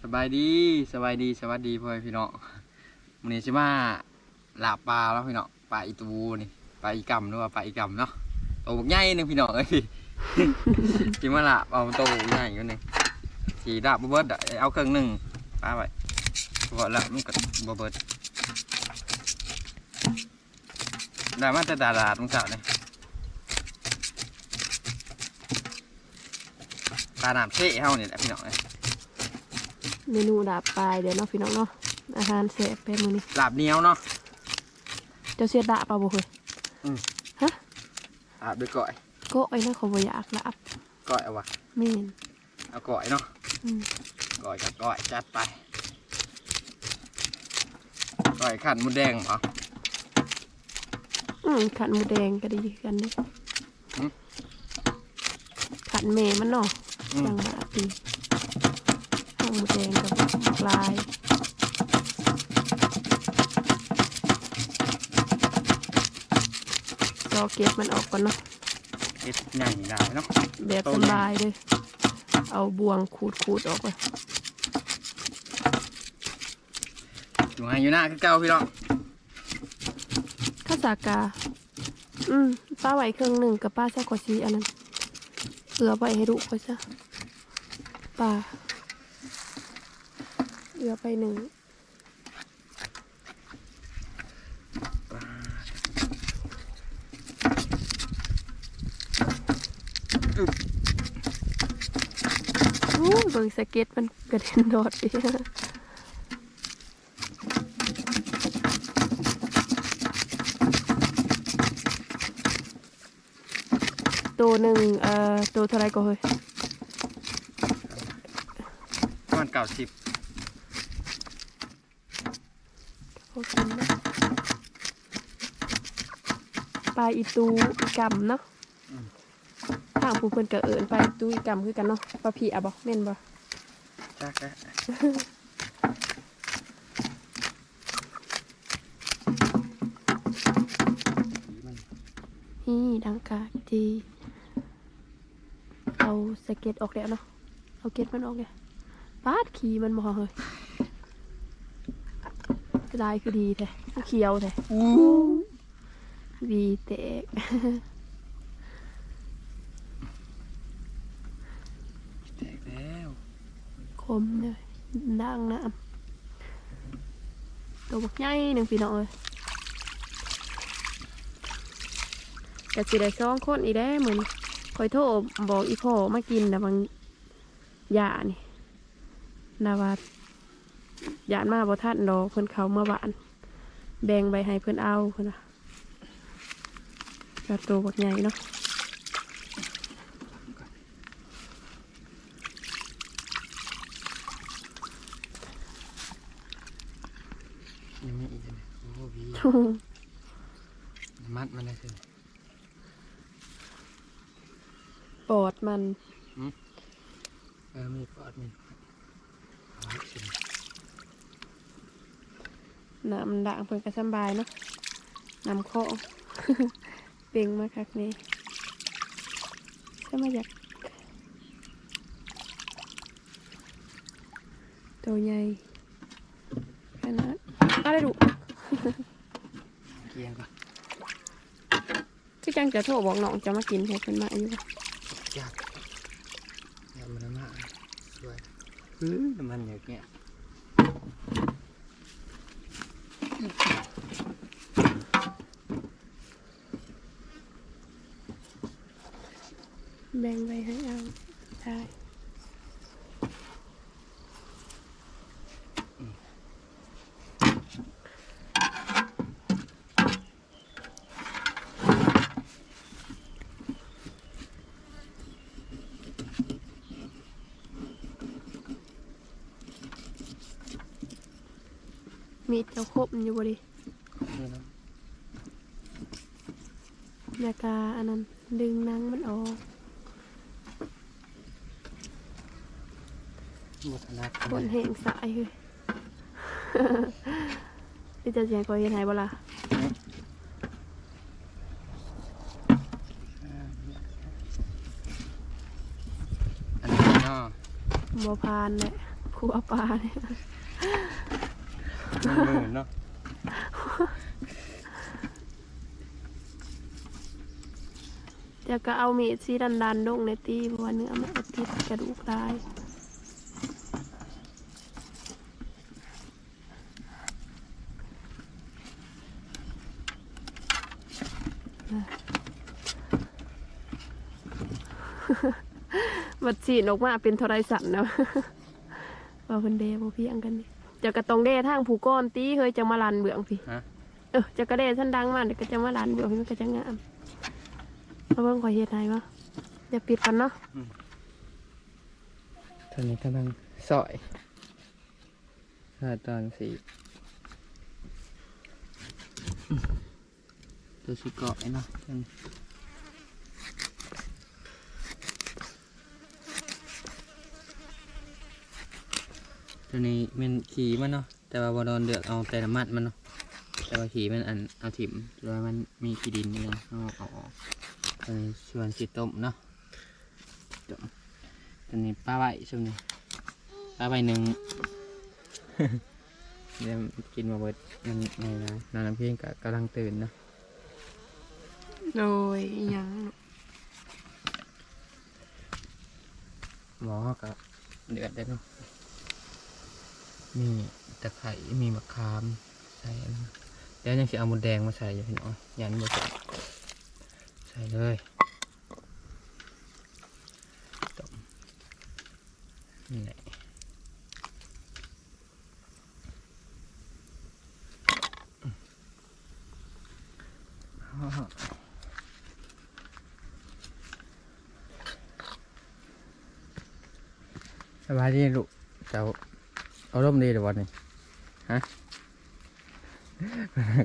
สบายดีสบายดีสวัสดีพ่อพี่น้องวันนี้ชิมาลาบปลาแล้วพี่น้องปลาอีตูนี่ปลาอีกำหรือว่าปลาอีกำเนาะตัวบกใหญ่หนึงพี่น้องเอ้ยชิมาลาบเอาตัวบกใหญ่อยู่หนึงสีดาบบ่เบิดอะเอาเครื่องหนึ่งปลาไว้เพราะละมันก็บเบิดได้มาแต่ตลาดตรงเสาเนี่ย ปลาหนามเท่เฮานี่แหละพี่น้องเอ้ยเมนูดาบปลายเดี๋ยวเนาะพี่น้องเนาะอาหารแซ่บเป็นมื้อนี้ลาบเหนียวเนาะเจ้าเสียดาบเปล่าบ่เคยลาบด้วยก้อยก็ไอ้นั่นเขาบ่อยากลาบก้อยเอาวะแม่นเอาก้อยเนาะอืมก้อยกับก้อยจัดไปก้อยขันหมูแดงเหรออืมขันหมูแดงก็ดีคือกันเด้หืม ขันแม่มันเนาะ อืมจังหวะดีข้างหมูแดงกับลายรอเก็บมันออกก่อนเนาะเอ็ดใหญ่ได้เนาะแบบโตสเลยบายเลย เอาบวงขูดขูดๆออกไปอยู่ให้อยู่หน้าคือเก่าพี่น้องข้าวสากา อืมป้าไหวเครื่องหนึ่งกับป้าแซ่กว่าซีอันนั้น เกลือไว้ให้ดูเขาซะป้าเกลือไปหนึ่งโอ้ยเบิ่งสเก็ตมันกระเด็นโดดไป ตัวหนึ่งเอ่อตัวเท่าไรก็เฮ้ยประมาณเก่าสิบพวกกินนะปลาอีตูอีกำเนาะทางผู้เพิ่นก็เอิญปลาอีตูอีกำคือกันเนาะปลาผีอะบ่แม่นบ่จักแมันนี่ดังกาดี เอาสเก็ตออกแล้วเนาะเอาเก็ตมันออกเลยปาดขี่มันบ่เฮ้ยลายคือดีแท้เขียวแท้อู้วีเตกแตกแล้วคมเลยดังน้ำตัวบักใหญ่หนึ่งพี่น้องเอ้ยกะสิได้สองคนอีได้เหมือน คอยโทรบอกอีพ่อมากินแต่บางยานี่นาว่าหยานมาบ่ทันดอกเพิ่นเขาเมื่อวาน แบ่งไปให้เพิ่นเอาเพิ่นน่ะกระตัวบักใหญ่เนาะยังมีอีกเลยโอ้วีมัดมันเลยสิ ปอดมัน เออมีปอดมีเอาไว้สิน้ำมันด่างเพิ่นก็สำบายเนาะน้ำข้อเป่งมาคักนี่ใช่ไหมอยากตัวใหญ่ขนาดอะไรดูเกียงก่อน คือจังจะโทรบอกน้องจะมากินให้เพิ่นมาอยู่บ่ ยากยากมันมากสวย อือมันอย่างเงี้ย แบ่งไว้ให้เอาได้มีดเจ้าครบอยู่บ่ดินี่เนาะยากาอันนั้นดึงหนังมันออกบทนักคนแห่งสายเลยพี่จะเสียงก็เห็นไหนบ่ล่ะอันนี้เนาะบ่พานแหละขัวปลาเนี่ย หมื่นเนาะจะก็เอามีดสีดันดันๆลงในตีเพราะว่าเนื้อมันติดกระดูกได้บัดสีนออกมาเป็นโทรศัพท์นะว่าเพิ่นเดบ่เพียงกันนี่ จะกระตองเดทางผู้ก้อนตีเฮ้ยจะมาลันเบื้องพี่ฮะ เออจะกระเดท่านดังมากเดี๋ยวก็จะมาลันเบื้องพี่มันก็จะงามมาเบิ่งขอยเฮ็ดให้บ่อย่าปิดกันเนาะตอนนี้กำลังสอยถ้าตอนสีตัวสีเกาะไอ้เนาะจัง ตัวนี้มันขี่มันเนาะแต่ว่าบอดอนเดือกเอาแต่น้ำมันมันเนาะแต่ว่าขี่มันอันเอาถิ่มแล้วมันมีขี้ดินนี่นะเอาเอาออกตัวนี้ส่วนสีต้มเนาะต้มตัวนี้ปลาไหวช่วงนี้ปลาไหวหนึ่งเดี๋ยวกินมาเบิดมันไงนะนอนน้ำเพียงกกำลังตื่นเนาะโดยอิหยังหมอกับเดือดได้เนาะ มีตะไคร้มีมะขามใส่แล้วยังสิเอาหมดแดงมาใส่อยู่พี่น้องยันหมดใส่เลยต้มนี่แหละสบายดีลูก อาร่มดีเดี๋ยววันนี้ฮะ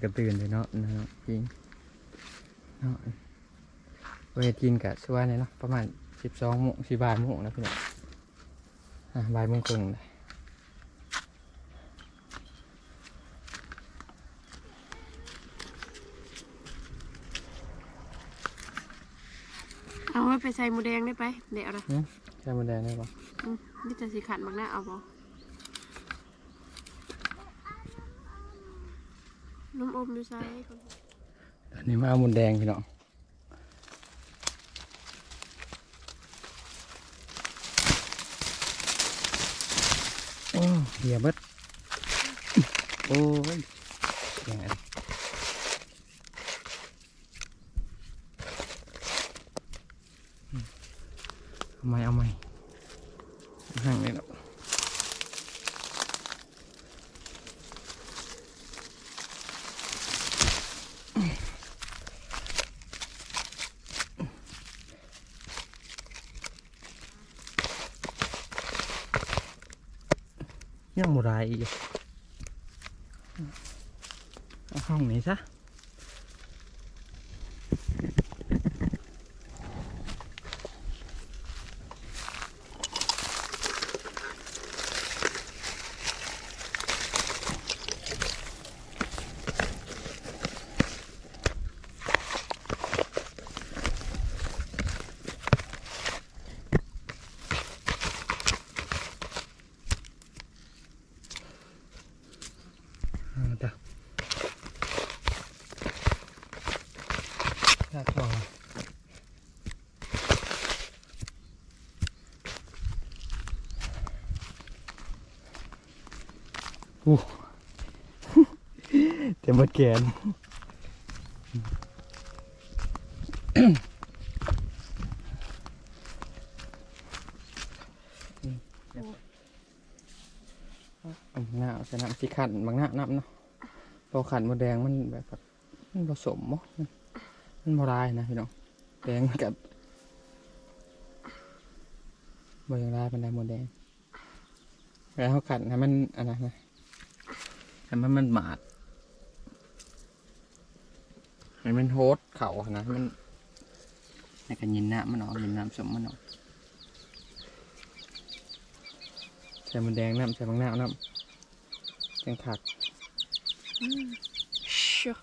กระตื่นเลยเนาะเนาะจริงเนาะเวทกินกับช่วยเนี่ยเนาะประมาณสิบสองโมงสิบบ่ายโมงนะพี่น้องอะบ่ายโมงครึ่งเลยเอาไว้ไปใส่หมูแดงได้ไปเดี๋ยวนะใช่หมดแดงได้ปะอืมนี่จะสีขันบักหน้าเอาบ่ น้ำอมดูใส่ก่อนอันนี้มาเอาหมดแดงพี่น้องโอ้เหี่ยเบิดโอ้ยแย่งเอาไหมเอาไหมห่างเลยเนาะ ยังบ่ได้อีกเอาห้องนี้ซะ อู้เต็มหมดแกนหน้าสน้ำสีขันบางหน้าน้ำเนาะพอขันมดแดงมันแบบมันผสมมั้มันมันบรายนะพี่น้องแดงกับบอย่างไรเป็นไดหมดแดงแล้วเขาขันให้มันอันนั้นนะ ให้มันมันหมาดให้มันโฮสเข่านะให้มันในการยินน้ำมันออกยินน้ำสมมันออกใส่หมดแดงน้ำใส่บางหน้าน้ำจังขัดชัว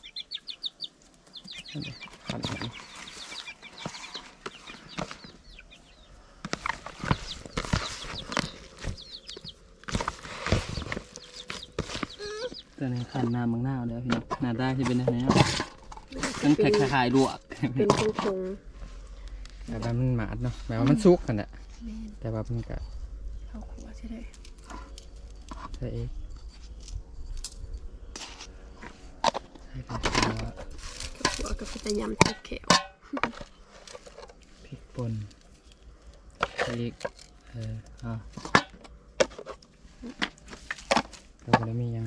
ขันมัน ตัวนี้ ขันน้ำบางหน้าเดี๋ยวพี่น้องหน้าได้ที่เป็นอะไรเนาะมันคล้ายๆลวกเป็นคงคงแบบว่ามันหมาดเนาะแบบว่ามันสุกกันแหละๆแม่นแต่ว่ามันก็เข้าครัวใช่ไหมใช่เองใช่ครับครัวกับพยายามติดแขวพริกป่นพริกเอออะเราก็ได้มีอย่าง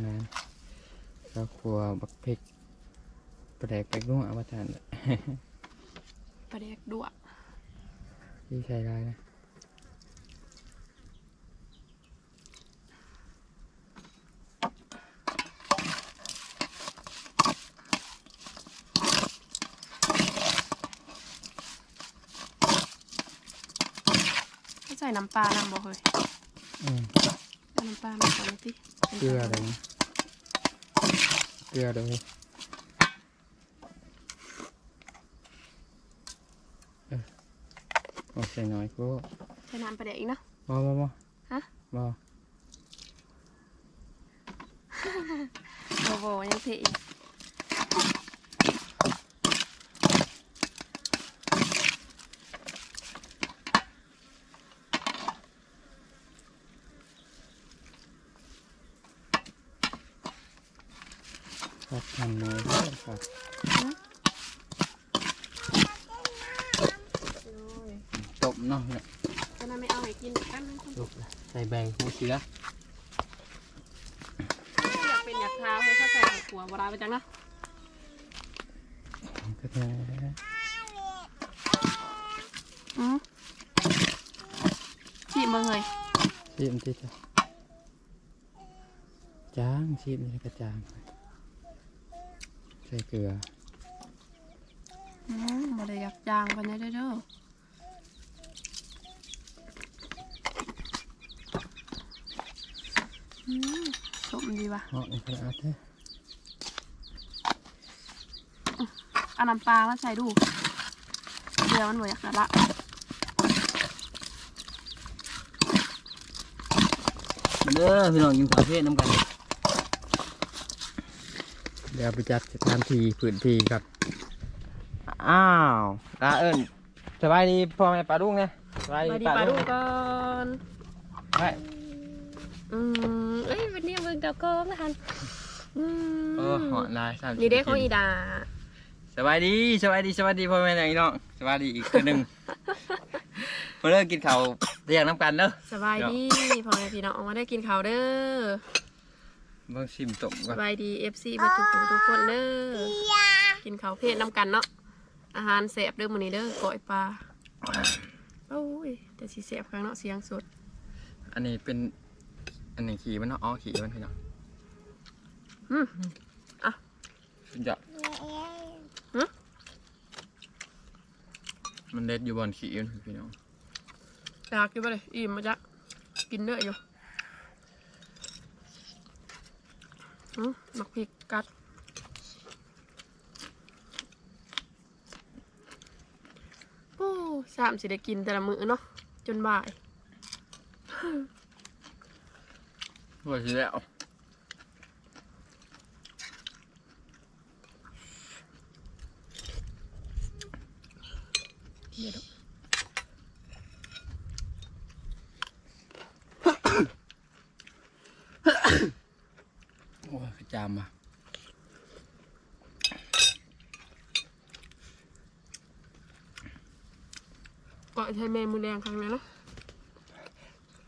นั้นก็ครัวบักพริกประแดกแปลกนุ่งเอามาทานเลยปลาแดกดัวที่ใช้ได้นะเขาใส่น้ำปลาน้ำบ่เฮ้ยอืม เอาน้ำปลามาก่อนเลยสิเกลืออะไรนะ เกลือด้วยเออโอเคหน่อยก็ใส่น้ำปลาแดกอีกเนาะบอบอบอฮะบอโบโบยังเทอีก ครับทำหน่อยด้วยครับโอ้ยจบเนาะเนี่ยจะน่าไม่เอาให้กินแป๊บนึงคนจบแล้วใส่ใบหูเสืออยากเป็นอยากทาเฮ้ยถ้าใส่ข้าวขัวบราไปจังนะก็ได้อืมชิมเบิ่งเลยชิมติดจ้ะจางชิมนี่ก็จาง ใส่เกลืออืมบ่ได้อยากจางปานนี้เด้อเด้ออืมสมดีว่ะเหาะนี่ก็เอาเถอะเอาน้ำปลามาใส่ดูเดี๋ยวมันบ่อยากจะละมาเด้อพี่น้องกินข้าวเพศน้ำกัน เดี๋ยวไปจัดสถานที่พื้นที่ครับ อ้าวลาเอิญสบายดีพ่อแม่ปลาดุ้งเนี่ยสบายมาดีดีปลาปลาดุ้ดูงก่อนไปอืมเอ้ยวันนี้เบิ่งดาวกองนะฮันอืมเออเหาะลายสามนี่เด็กของอีดาสบายดีสบายดีสบายดีพ่อแม่พี่น้องสบายดีอีกคนหนึ่งมาเลิกกินข้าวเรียงน้ำกันเด้อสบายดีพ่อแม่พี่น้องออกมาได้กินข้าวเด้อ เบิ่งชิมตมสก่อนบายดี FC เบ่ทุกคนทุกคนเด้อกินข้าวเพศน้ำกันเนาะอาหารแซ่บเด้อมื้อนี้เด้อก้อยปลาโอ้ยแต่สิแซ่บครั้งเนาะเสียงสดอันนี้เป็น อันนี้ขี่มันเนาะอ๋อขี่มันพี่น้องอืมอะสุดยอดหึมันเด็ดอยู่บนขี่มันพี่น้องอยากกินบ่เลยอิ่มมาจ้ะกินเด้ออยู่ อืมมักพริกกัด โอ้สามสิได้กินแต่ละมื้อเนาะจนบ่ายว่าสิแล้วเดี๋ยว ดูโอ้ยกระจามอะก่อยไทยแมมือแดงครั้งนั้นเนาะ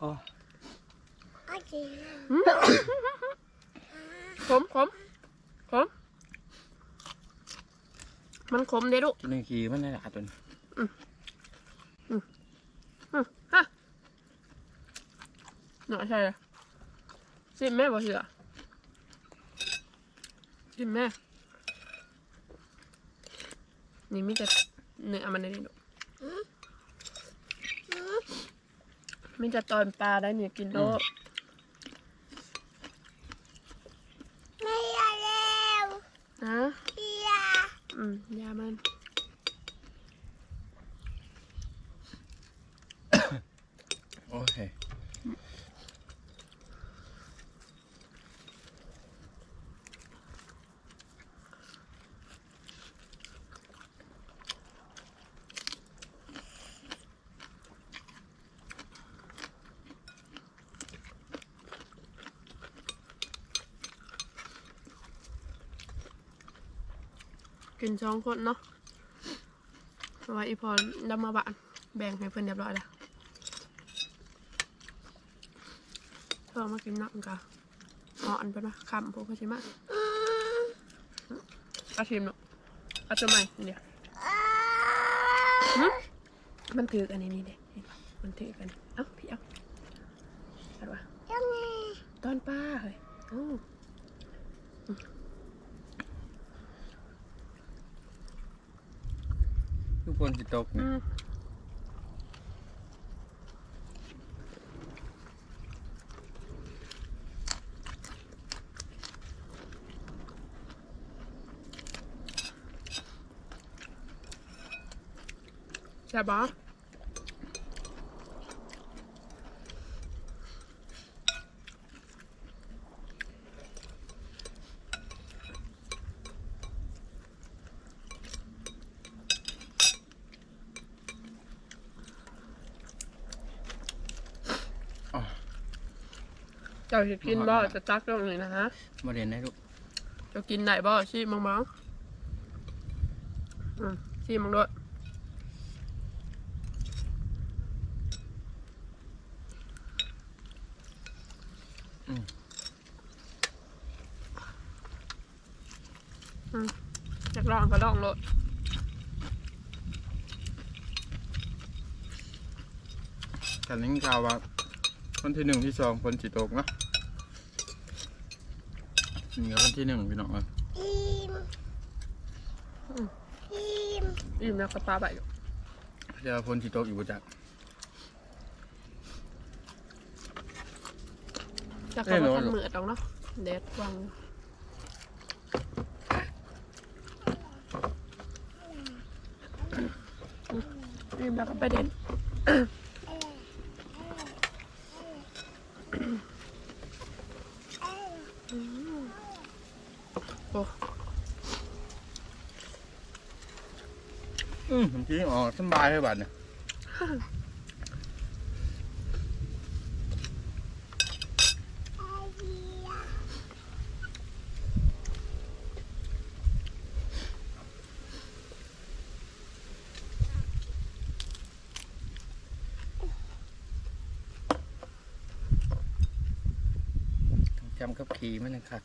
อ๋อขมขมขมมันขมเด้อลูกตัวหนึงขี่มันได้หลายตัวนี้อืมฮะหน่อยใช่เลยสิแม่บ่เสือ สิแม่นี่มีแต่เนื้อมันในนี่ลูกมีแต่ตอนปลาได้เนี่ยกินโลดไม่อยากเร็วนะอยากอืมยามันโอเค กินสองคนเนาะเพราะว่าอีพอดำมาบ้านแบ่งให้เพื่อนเรียบร้อยแล้วเพื่อมากินน้ำกันอ๋ออันเป็นว่าคำพวกเขาใช่ไหมเอาชิมเนาะเอาตัวใหม่เดี๋ยวหึมันถือกันนี่นี่เด็มันถือกัน เอ้าพี่เอาเอาวะยังไงตอนป้าเฮ้ยโอ้ ทุกคนจิตกอืนี่มใช่ปะ เจ้าจะกินบ่จะตักตรงนี้นะฮะมาเรียนได้ลูกจะกินได้บ่ชิมังบังอืมชิมังด้วยอืมอยากลองก็ลองโลดกันนี้ข่าวว่าคนที่หนึ่งที่สองคนจิตกเนาะ นี่ก็คนที่หนึ่งพี่น้องเอ้ยอิ่มอิ่มอิ่มแล้วก็ปลาไปอยู่เดี๋ยวคนจิตกอยู่ประจักจากก็มาทันเหมือดตรงเนาะเด็ดวังอิ่มแล้วก็ไปเด่น อืมผมจริงอ๋อสบายเลยบัดเนี่ยจำกับขี่มันนะครับ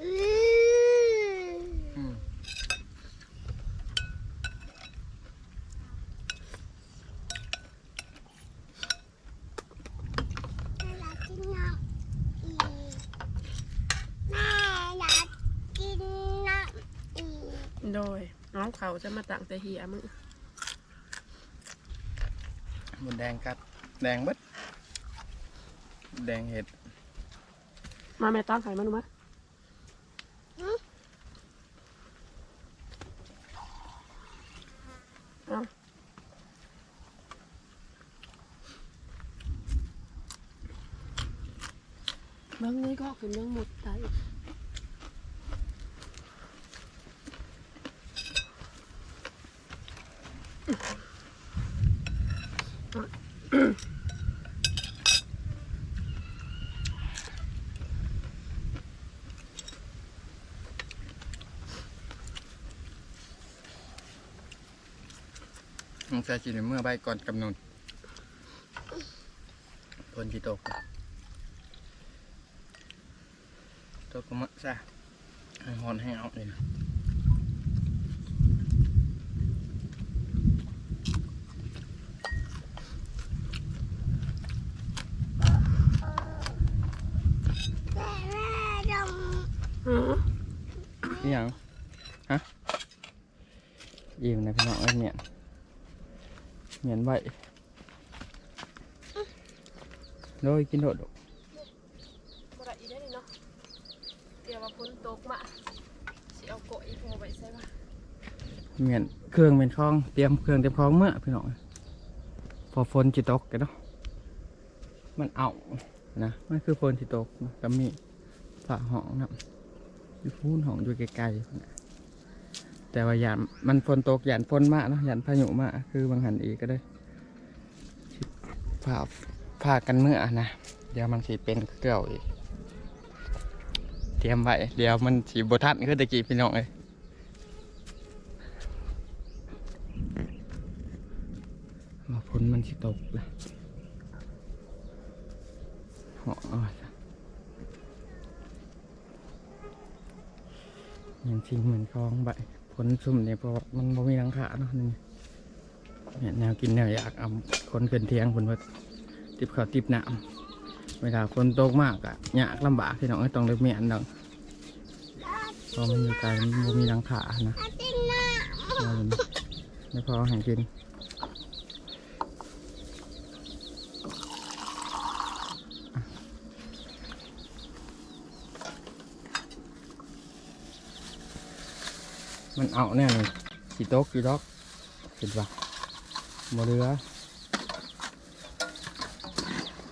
อืม อืม แม่อยากกินน้ำอีกแม่อยากกินน้ำอีก โดยน้องเขาจะมาตั้งแต่เหียมึงบนแดงกัด แดงเบิดแดงเห็ด มาแม่ตั้งไข่มาดูมั้ยเอาเบื้องนี้ก็คือเรื่องหมดใจ มึงใส่จีนเมื่อใบก่อนกำหนดพนจิตกตกก็มาซะให้หอนให้เอาเลยนะ แม่แม่ดม อือ นี่ยังฮะยิ้มนะพี่น้องเอ้ยเนี่ย เหมียนใบโดยกินโดดบ่ได้อีได้นี่เนาะเดี๋ยวว่าฝนตกมาสิเอาโกะอีโพไปใส่มาเหมียนเครื่องเป็นคลองเตรียมเครื่องเตรียมคลองเมื่อพี่น้องเอ้ยพอฝนจิตกกันเนาะมันเอานะมันคือฝนจิตกเนาะก็มีฝาห้องนะอยู่พูนห้องอยู่ไกลๆพุ่นน่ะ แต่ว่าหยานมันฝนตกหยานฝนมากเนาะหยานพายุมาคือบางหันอีกก็ได้ผ่าผ่ากันเมื่อนะเดี๋ยวมันสิเป็นเกลียวอีก เตรียมไว้เดี๋ยวมันสีบทันคือตะกี้พี่น้องเลยมาพ้นมันสิตกเลยเหาะเอาไว้ซะยังทิ้งเหมือนคลองใบ นซุ่มเนี่ยเพราะว่ามันบ่มีหลังคาเนาะนี่เนี่ยแนวกินแนวอยากเอาคนเป็นเทียงคนว่าติบข้าวติบน้ำเวลาฝนตกมากอะยากลำบากพี่น้องเอ้ยต้องเลยเมียนดังพอมันอยู่ไกลมันบ่มีหลังขานะอาจินน้เอาเลยนะไม่พอแห่งกิน มันเอาแน่เลยสีโต๊ะกี่ดอกเห็นปะบ่เรือ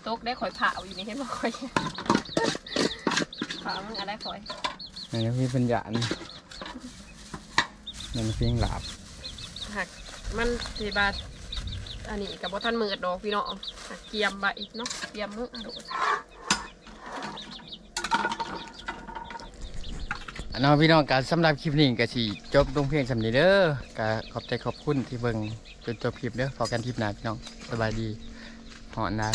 ตกได้ข่อยผ่าอยู่นี่เห็นบ่ข่อยผ่ามึงอะไรข่อยอันนี้พี่เป็นหยานมันเพียงหลาบหักมันสิบาทอันนี้กับบ่ทันมือดอกพี่น้องหักเกียมใบเนาะเกียมมืออะโดดอัน น้องพี่น้องการสำหรับคลิปนี้ก็สิจบลงเพียงสำนี้เด้อก็ขอบใจขอบคุณที่เบิ่งจนจบคลิปเด้อพอกันคลิปหน้าพี่น้องสบายดีหอนนะ